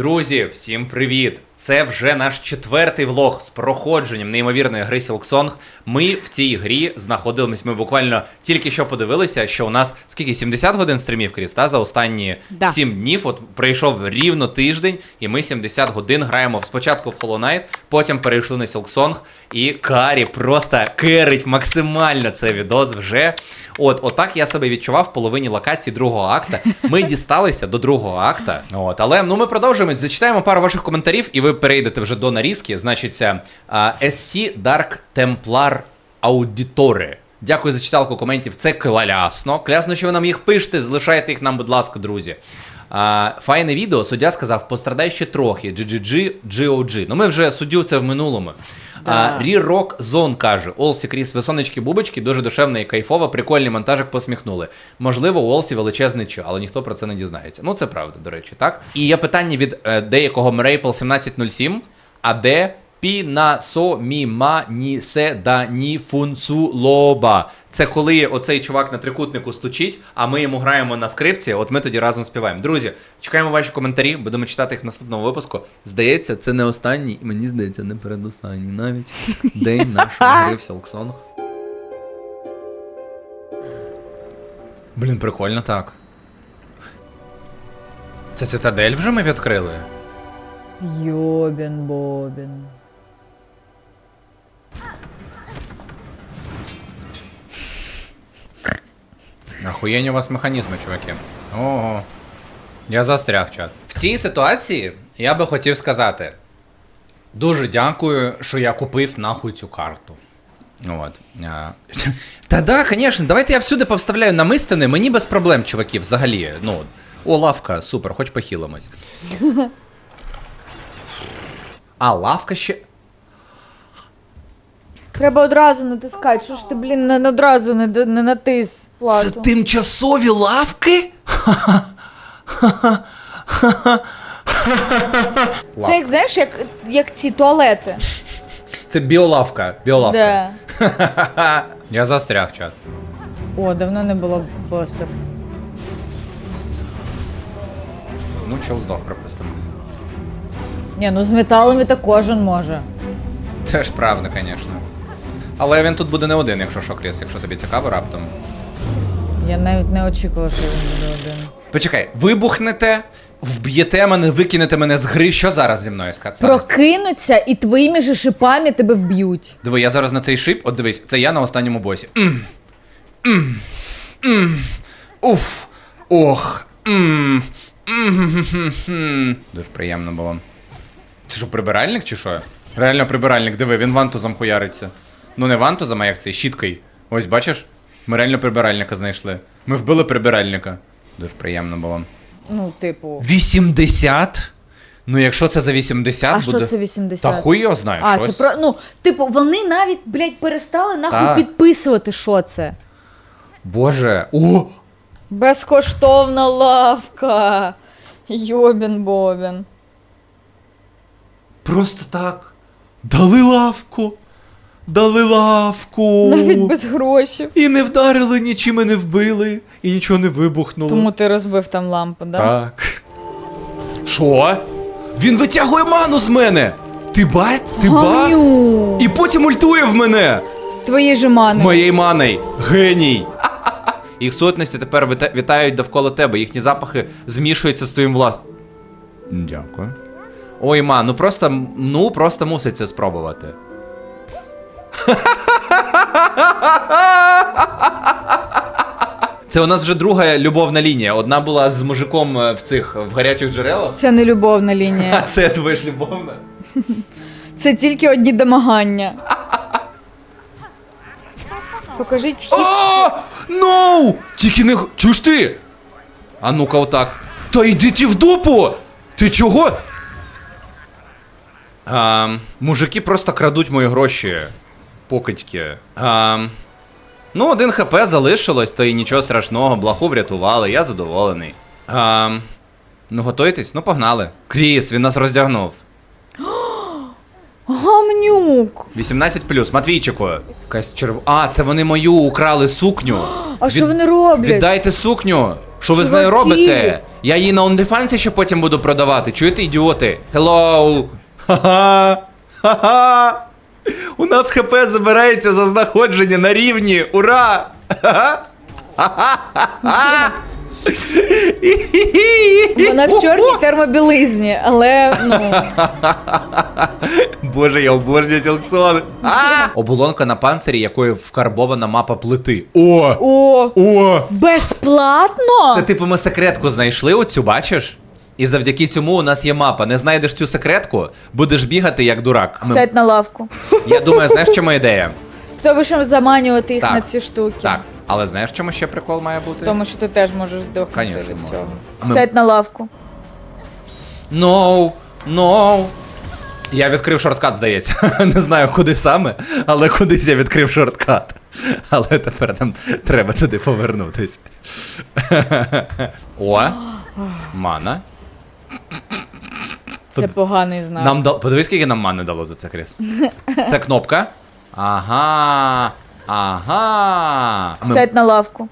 Друзі, всім привіт! Це вже наш четвертий влог з проходженням неймовірної гри Silksong. Ми в цій грі знаходились. Ми буквально тільки що подивилися, що у нас скільки 70 годин стрімів Кріс, та за останні Да. 7 днів. От пройшов рівно тиждень, і ми 70 годин граємо спочатку в Hollow Knight, потім перейшли на Silksong, і Карі просто керить максимально цей відос вже. От, отак я себе відчував в половині локації другого акта. Ми дісталися до другого акта. От, але ну ми продовжуємо. Зачитаємо пару ваших коментарів, і ви перейдете вже до нарізки. Значить, це SC Dark Templar Auditore. Дякую за читалку коментів. Це клясно. Клясно, що ви нам їх пишете. Залишайте їх нам, будь ласка, друзі. А, файне відео. Суддя сказав, пострадай ще трохи. GGG, GOG. Ну ми вже суддю це в минулому. Да. А, Рі-Рок Зон каже: Олсі Кріс, висонечки бубочки, дуже душевна і кайфова, прикольний монтажик посміхнули. Можливо, у Олсі величезний чо, але ніхто про це не дізнається. Ну, це правда, до речі, так. І є питання від е, деякого Мрейпл 1707, а де Піна со мі ма ні се да ні фунцу лоба. Це коли оцей чувак на трикутнику стучить, а ми йому граємо на скрипці, от ми тоді разом співаємо. Друзі, чекаємо ваші коментарі, будемо читати їх в наступному випуску. Здається, це не останній, і мені здається, не передостанній навіть день нашої гри в Сілксонг. Блін, прикольно так. Це цитадель вже ми відкрили? Йобін Бобін. Охуєнні у вас механізми, чуваки. Ого. Я застряг чат. В цій ситуації я би хотів сказати: дуже дякую, що я купив нахуй цю карту. От. Та да, звісно, давайте я всюди повставляю намистини, мені без проблем, чуваки, взагалі. Ну, о, лавка, супер, хоч похилимось. А, лавка ще. Треба одразу натискати, що ж ти, блін, не, одразу не, д- не натис Це плату. тимчасові лавки? Це як знаєш, як, як ці туалети. Це біолавка. Біолавка. Да. Я застряг чат. О, давно не було босів. Ну, чел здох, припустимо. Ні, ну з металами так кожен може. Це ж правда, звісно. Але він тут буде не один, якщо що, Кріс, якщо тобі цікаво раптом. Я навіть не очікувала, що він буде один. Почекай, вибухнете, вб'єте мене, викинете мене з гри. Що зараз зі мною скат? Прокинуться і твоїми же шипами тебе вб'ють. Диви, я зараз на цей шип, от дивись, це я на останньому босі. М. М. М. Уф. Ох. М. М. Дуже приємно було. Це що, прибиральник чи що? Реально прибиральник, диви, він вантузом хуяриться. Ну не вантузом, а як це, щіткою. Ось бачиш? Ми реально прибиральника знайшли. Ми вбили прибиральника. Дуже приємно було. Ну, типу. 80? Ну, якщо це за 80 А буде. що це 80? Та хуй його знає. А, щось. це про. Ну, типу, вони навіть, блядь, перестали нахуй Так. підписувати, що це. Боже. О! Безкоштовна лавка. Йобін Бобін. Просто так. Дали лавку. Дали лавку. Навіть без грошей. І не вдарили, нічим і не вбили, і нічого не вибухнуло. Тому ти розбив там лампу, да? Так. Що? Він витягує ману з мене! Ти ба? Ти ба? І потім ультує в мене! Твої же мани. Моєї маней. Геній! Їх сутності тепер вита- вітають довкола тебе, їхні запахи змішуються з твоїм власним. Дякую. Ой, ма, ну просто, ну просто мусить це спробувати. Це у нас вже друга любовна лінія. Одна була з мужиком е, в цих в гарячих джерелах. Це не любовна А лінія. це твоя ж любовна. Це тільки одні домагання. Покажіть вхід. О! Ноу! Тільки не. Чуєш ти? А ну-ка, отак. Та йди ті в дупу! Ти чого? А, мужики просто крадуть мої гроші. Покидьки. А, ну, один хп залишилось, то і нічого страшного, блаху врятували, я задоволений. А, ну, готуйтесь, ну погнали. Кріс, він нас роздягнув. Гамнюк. 18 Матвійчику. Якась черв... А, це вони мою украли сукню. А Від- що вони роблять? Віддайте сукню. Що ви з нею Чуваки! робите? Я її на OnlyFans ще потім буду продавати. Чуєте, ідіоти? Hello! Ха-ха! Ха-ха! У нас ХП забирається за знаходження на рівні. Ура! Вона в чорній термобілизні, але ну. Боже, я обожнюю Сілксон. Оболонка на панцирі, якою вкарбована мапа плити. О! О! О! Безплатно? Це типу ми секретку знайшли оцю, бачиш? І завдяки цьому у нас є мапа. Не знайдеш цю секретку, будеш бігати як дурак. Ми- Сядь на лавку. Я думаю, знаєш, в чому ідея? В тому, щоб заманювати їх Так. на ці штуки. Так. Але знаєш, в чому ще прикол має бути? В тому, що ти теж можеш здохнути Конечно, від цього. Ми- Сядь на лавку. No, no. Я відкрив шорткат, здається. Не знаю куди саме, але кудись я відкрив шорткат. Але тепер нам треба туди повернутись. О, мана. Це поганий знак. Нам дал... Подивись, скільки нам мани дало за це, Кріс. Це кнопка. Ага. Ага. Ми- Сядь на лавку.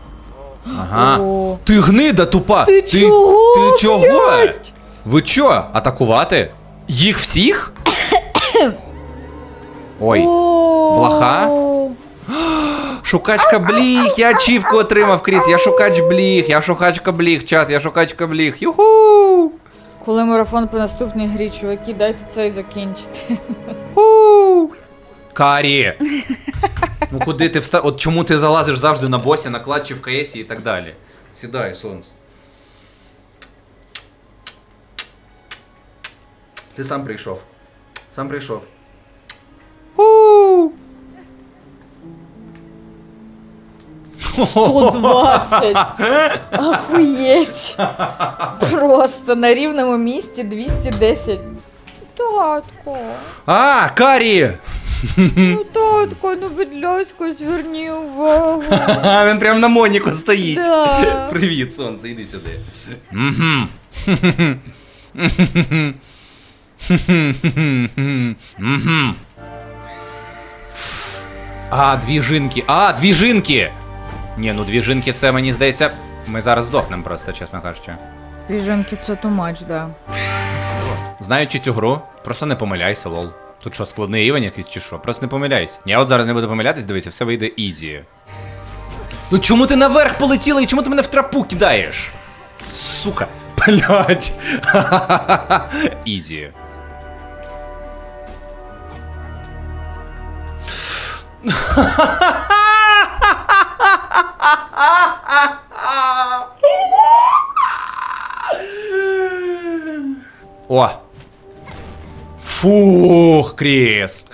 Ага. О. Ти гнида тупа! Ти чого, Ти чого? блядь? Ви чо? Атакувати? Їх всіх? Ой. О. блоха? Шукачка бліг, я ачівку отримав, Кріс. Я шукач бліг, я шукачка бліг, чат, я шукачка бліг. Юху! Коли марафон по наступній грі, чуваки, дайте це і закінчити. Карі! Ну куди ти встав? От чому ти залазиш завжди на босі, на клатчі в КС і так далі? Сідай, сонце. Ти сам прийшов. Сам прийшов. 120. Охуєть. Просто на рівному місці 210. Татко, А, Карі! ну татко, ну будь ласка, зверні увагу. А, він прям на Моніку стоїть. Да. Привіт, сонце, іди сюди. Мгм. Мгм. А, дві жінки. А, дві жінки! Ні, ну дві жінки це мені здається. Ми зараз здохнемо просто, чесно кажучи. Віженки це too much, да. Знаючи цю гру, просто не помиляйся, лол. Тут що, складний рівень якийсь чи що? Просто не помиляйся. Я от зараз не буду помилятись, дивися, все вийде ізі. Ну чому ти наверх полетіла і чому ти мене в трапу кидаєш? Сука, блять. Ізі. О! Фух, Кріс!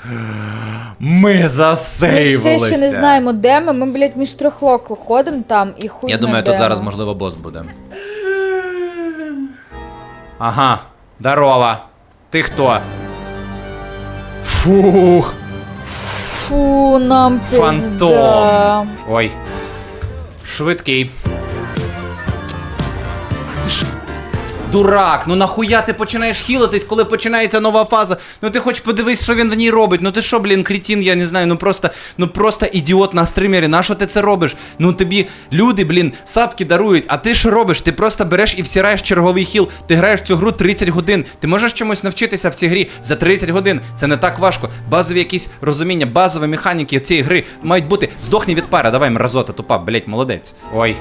Ми Ми все ще не знаємо, де ми. Ми, блядь, між трьох ходимо там і хуй Я думаю, де тут зараз можливо бос буде. Ага, здорово. Ти хто? Фух. Фу, нам пизда. Фантом. Ой. Швидкий. Дурак, ну нахуя ти починаєш хілитись, коли починається нова фаза? Ну ти хоч подивись, що він в ній робить. Ну ти що, блін, крітін, я не знаю, ну просто, ну просто ідіот на стримері. Нащо ти це робиш? Ну тобі люди, блін, сапки дарують, а ти що робиш? Ти просто береш і всираєш черговий хіл. Ти граєш в цю гру 30 годин. Ти можеш чомусь навчитися в цій грі за 30 годин. Це не так важко. Базові якісь розуміння, базові механіки цієї гри мають бути. Здохни від пара, давай, мразота, тупа, блять, молодець. Ой.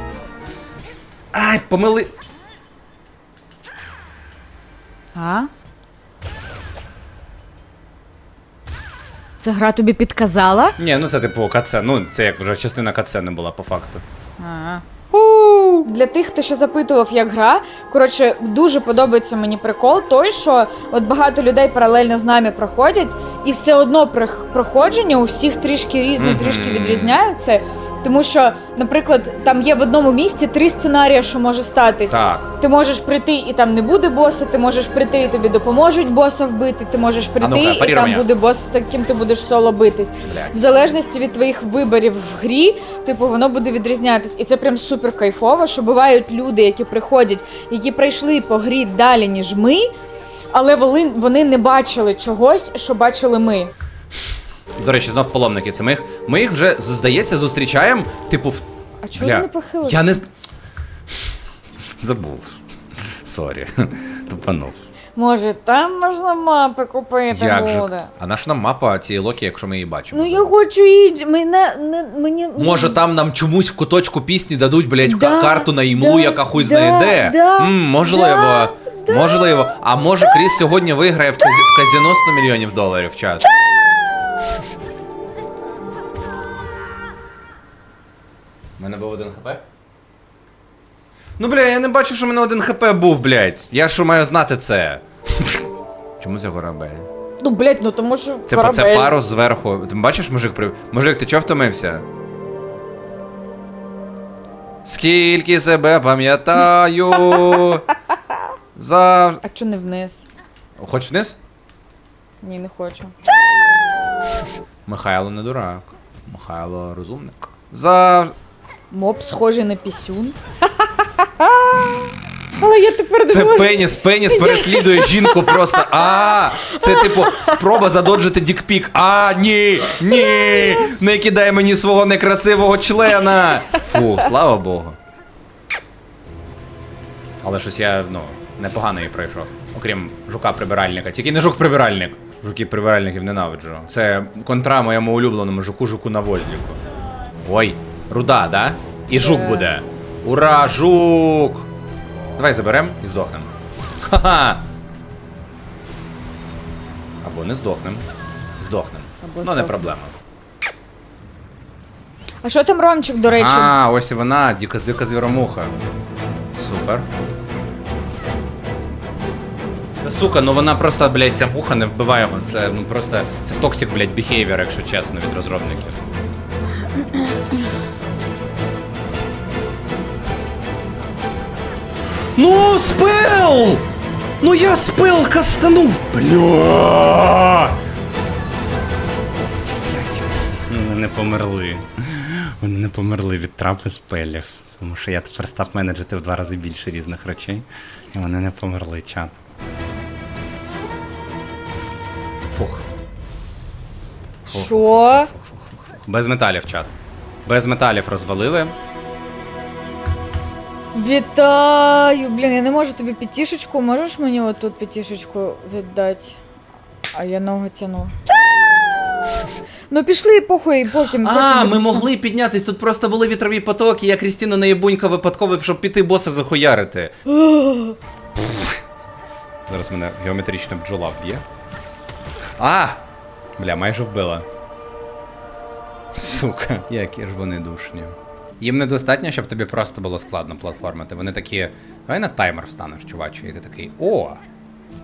Ай, помили. А? Це гра тобі підказала? Ні, ну це типу каце. Ну, це як вже частина кацени була по факту. А. Для тих, хто ще запитував, як гра, коротше, дуже подобається мені прикол той, що от багато людей паралельно з нами проходять, і все одно проходження у всіх трішки різне, Мгм. трішки відрізняються. Тому що, наприклад, там є в одному місці три сценарії, що може статись. Так. Ти можеш прийти і там не буде боса, ти можеш прийти і тобі допоможуть боса вбити, ти можеш прийти ну-ка, і парируй там мене. буде бос, з яким ти будеш соло битись. Блядь. В залежності від твоїх виборів в грі, типу, воно буде відрізнятись. І це прям супер кайфово, що бувають люди, які приходять, які пройшли по грі далі, ніж ми, але вони, вони не бачили чогось, що бачили ми. До речі, знов паломники. Це ми їх. Ми їх вже, здається, зустрічаємо, типу, в. А чого Бля, ти не похилився? Я не. Забув. Сорі. Тупанув. Може, там можна мапи купити Як же? А на що нам мапа цієї Локі, якщо ми її бачимо? Ну я хочу інш. Мене не мені. Може там нам чомусь в куточку пісні дадуть, блядь, Да, карту на імлу, да, яка хуй да, знає де. да, М, можливо. да, да. Можливо. А може Кріс сьогодні виграє в, казі... в казіно 100 мільйонів доларів, чат. Ну, бля, я не бачу, що в мене один хп був, блядь. Я що маю знати це? Чому це корабель? Ну, блядь, ну тому що. Це, корабель. це парус зверху. Ти бачиш, мужик, при... мужик, ти чого втомився? Скільки себе пам'ятаю. За. А чо не вниз? Хоч вниз? Ні, не хочу. Михайло не дурак. Михайло розумник. За. Моб схожий на пісюн. Але я тепер не Це можу. пеніс, пеніс переслідує жінку просто. А, це типу спроба задоджити дікпік. А, ні, ні, не кидай мені свого некрасивого члена. Фу, слава Богу. Але щось я, ну, непогано її пройшов. Окрім жука-прибиральника. Тільки не жук-прибиральник. Жуків-прибиральників ненавиджу. Це контра моєму улюбленому жуку-жуку на возліку. Ой, руда, да? І жук буде. Ура, жук! Давай заберем і здохнем. Ха-ха! Або не здохнем. Здохнем. Або ну, не проблема. А що там Ромчик, до речі? А, ось і вона, дика, дика звіромуха. Супер. Та Сука, ну вона просто, блядь, ця муха не вбиває. Це ну просто це токсик, блядь, behavior, якщо чесно, від розробників. Ну, спел! Ну я спел кастанув! Бля! Вони не померли. Вони не померли від трапи спелів. Тому що я тепер став менеджити в два рази більше різних речей. І вони не померли, чат. Фух. Що? Без металів, чат. Без металів розвалили. Вітаю! Блін, я не можу тобі п'ятішечку. Можеш мені отут п'ятішечку віддати? А я ногу тяну. Ну пішли похуй, потім. А, потім ми будемо- могли піднятись. Тут просто були вітрові потоки, я Крістіну наєбунька випадково, щоб піти боса захуярити. Зараз мене геометрична бджола вб'є. А! Бля, майже вбила. Сука, які ж вони душні. Їм недостатньо, щоб тобі просто було складно платформити. Вони такі. Давай на таймер встанеш, чуваче, і ти такий. О!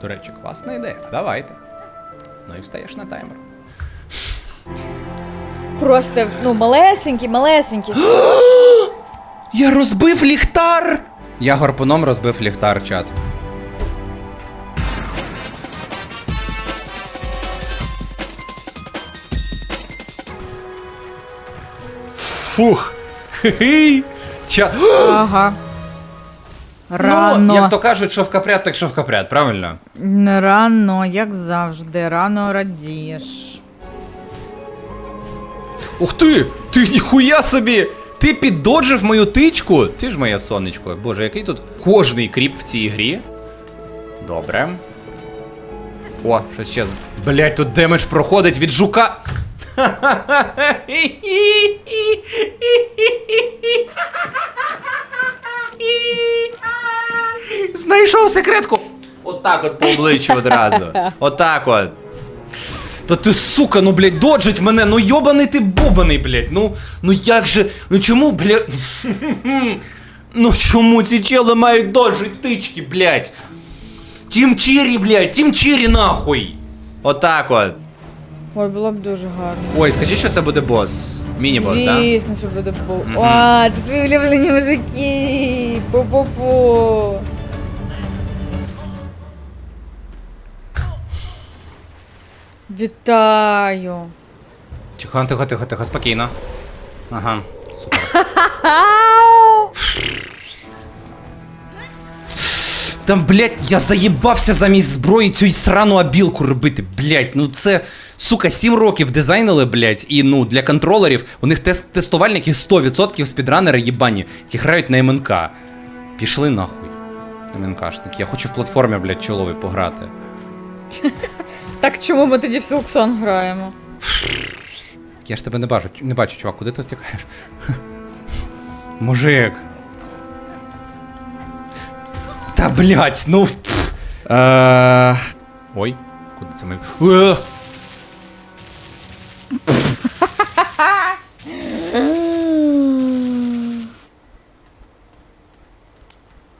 До речі, класна ідея. Давайте. Ну і встаєш на таймер. Просто, ну, малесенький, малесенький. Я розбив ліхтар! Я гарпуном розбив ліхтар, чат. Фух. Хе-хей. Чат. Ага. Рано. Ну, як то кажуть, шовкопряд, так шовкопряд, правильно? Рано, як завжди, рано радієш. Ух ти! Ти ніхуя собі! Ти піддоджив мою тичку? Ти ж моє сонечко. Боже, який тут кожний кріп в цій грі. Добре. О, щось ще. Блять, тут демедж проходить від жука. Знайшов секретку. Отак от по обличчю одразу. Отак от. Та ти сука, ну блядь, доджить мене, ну йобаний ти бобаний, блядь. Ну, ну як же. Ну чому, блядь. Ну чому ці чели мають доджить тички, блядь? Тім Чірі, блядь, Тім Чірі нахуй. Отак от. Ой, було б дуже гарно. Ой, скажи, що це буде бос. Міні-бос, так? Да? Звісно, що буде бо. Мгм. О, це твої улюблені мужики. Пу-пу-пу. Вітаю. Тихо, тихо, тихо, тихо, спокійно. Ага, супер. Ау! Там, блядь, я заїбався замість зброї цю срану абілку робити. Блядь, ну це, сука, 7 років дизайнили, блядь, і ну для контролерів у них тест тестувальники 100% спідранери їбані, які грають на МНК. Пішли нахуй. МНКшник. Я хочу в платформі, блядь, чолові пограти. Так чому ми тоді в Силксон граємо? Я ж тебе не бачу, не бачу, чувак, куди ти втікаєш? Мужик. Та блять, ну. пф. Е, Ой, куди це ми. Е!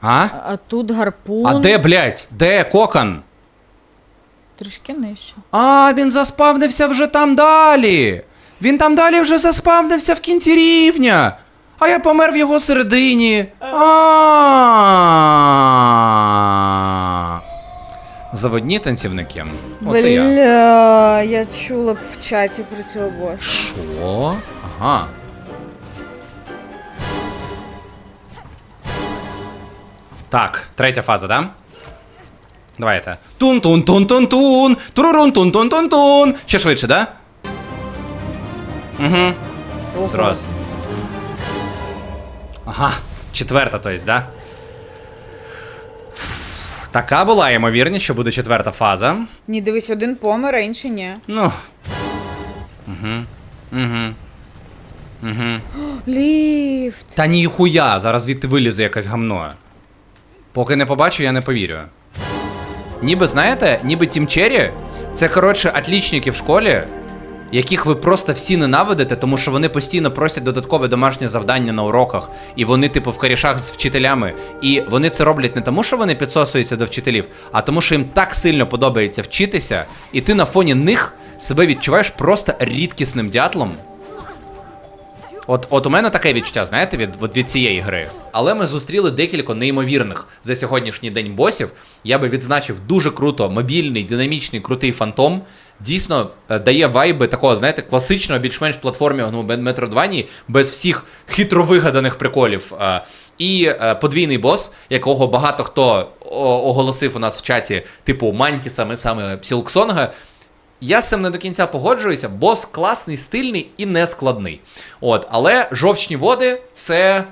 А? А тут гарпун. А де, блять? Де кокон? Трішки нижче. А, він заспавнився вже там далі. Він там далі вже заспавнився в кінці рівня. А я помер в його середині. А. Заводні танцівники. Оце я. Бля, я чула б в чаті про цього боса. Що? Ага. Так, третя фаза, да? Давайте. Тун-тун-тун-тун-тун! Турурун-тун-тун-тун-тун! Ще швидше, да? Угу. Зрос. Ага. Четверта, то есть, да? Така була ймовірність, що буде четверта фаза. Ні, дивись, один помер, а інший ні. Ну. Угу. Угу. Угу. Ліфт. Та ніхуя, зараз звідти вилізе якась гамно. Поки не побачу, я не повірю. Ніби, знаєте, ніби Тім Черрі це, коротше, атлічники в школі, яких ви просто всі ненавидите, тому що вони постійно просять додаткове домашнє завдання на уроках, і вони, типу, в корішах з вчителями. І вони це роблять не тому, що вони підсосуються до вчителів, а тому, що їм так сильно подобається вчитися, і ти на фоні них себе відчуваєш просто рідкісним дятлом. От, от у мене таке відчуття, знаєте, від, от від цієї гри. Але ми зустріли декілька неймовірних за сьогоднішній день босів. Я би відзначив дуже круто, мобільний, динамічний, крутий фантом. Дійсно е, дає вайби такого, знаєте, класичного, більш-менш платформівного метродвані, без всіх хитро вигаданих приколів. Е, І е, подвійний бос, якого багато хто оголосив у нас в чаті, типу Мантісами, саме Сілксонга. Я з цим не до кінця погоджуюся, бос класний, стильний і нескладний. От, але жовчні води це.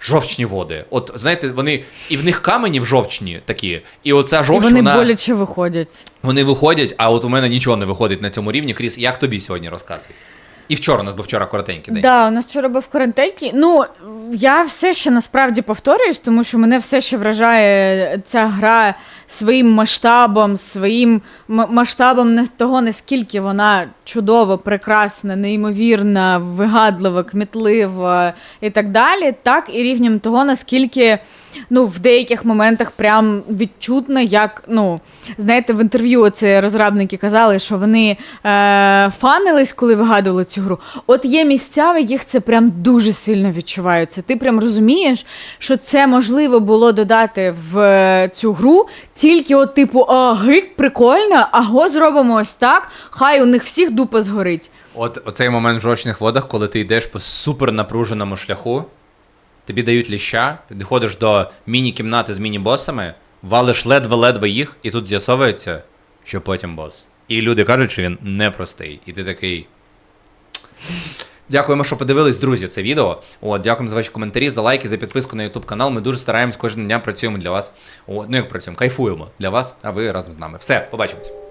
Жовчні води. От знаєте, вони і в них камені в жовчні такі, і оця І жовч, вони вона боляче виходять. вони виходять, а от у мене нічого не виходить на цьому рівні. Кріс, як тобі сьогодні розказуй? І вчора у нас був вчора коротенький день. Да, у нас вчора був карантинки. Ну, я все ще насправді повторююсь, тому що мене все ще вражає ця гра своїм масштабом, своїм масштабом не того, наскільки вона чудова, прекрасна, неймовірна, вигадлива, кмітлива і так далі, так і рівнем того, наскільки ну, в деяких моментах прям відчутно, як, ну, знаєте, в інтерв'ю оці розробники казали, що вони е, фанились, коли вигадували цю гру. От є місця, в яких це прям дуже сильно відчувається. Ти прям розумієш, що це можливо було додати в е, цю гру тільки, от, типу, а, гик, прикольно, аго, зробимо ось так, хай у них всіх дупа згорить. От оцей момент в жовчних водах, коли ти йдеш по супер напруженому шляху, тобі дають ліща, ти доходиш до міні-кімнати з міні-босами, валиш ледве-ледве їх, і тут з'ясовується, що потім бос. І люди кажуть, що він непростий. І ти такий. Дякуємо, що подивились, друзі, це відео. От, дякуємо за ваші коментарі, за лайки, за підписку на YouTube канал. Ми дуже стараємось кожного дня працюємо для вас. От, ну як працюємо, кайфуємо для вас, а ви разом з нами. Все, побачимось.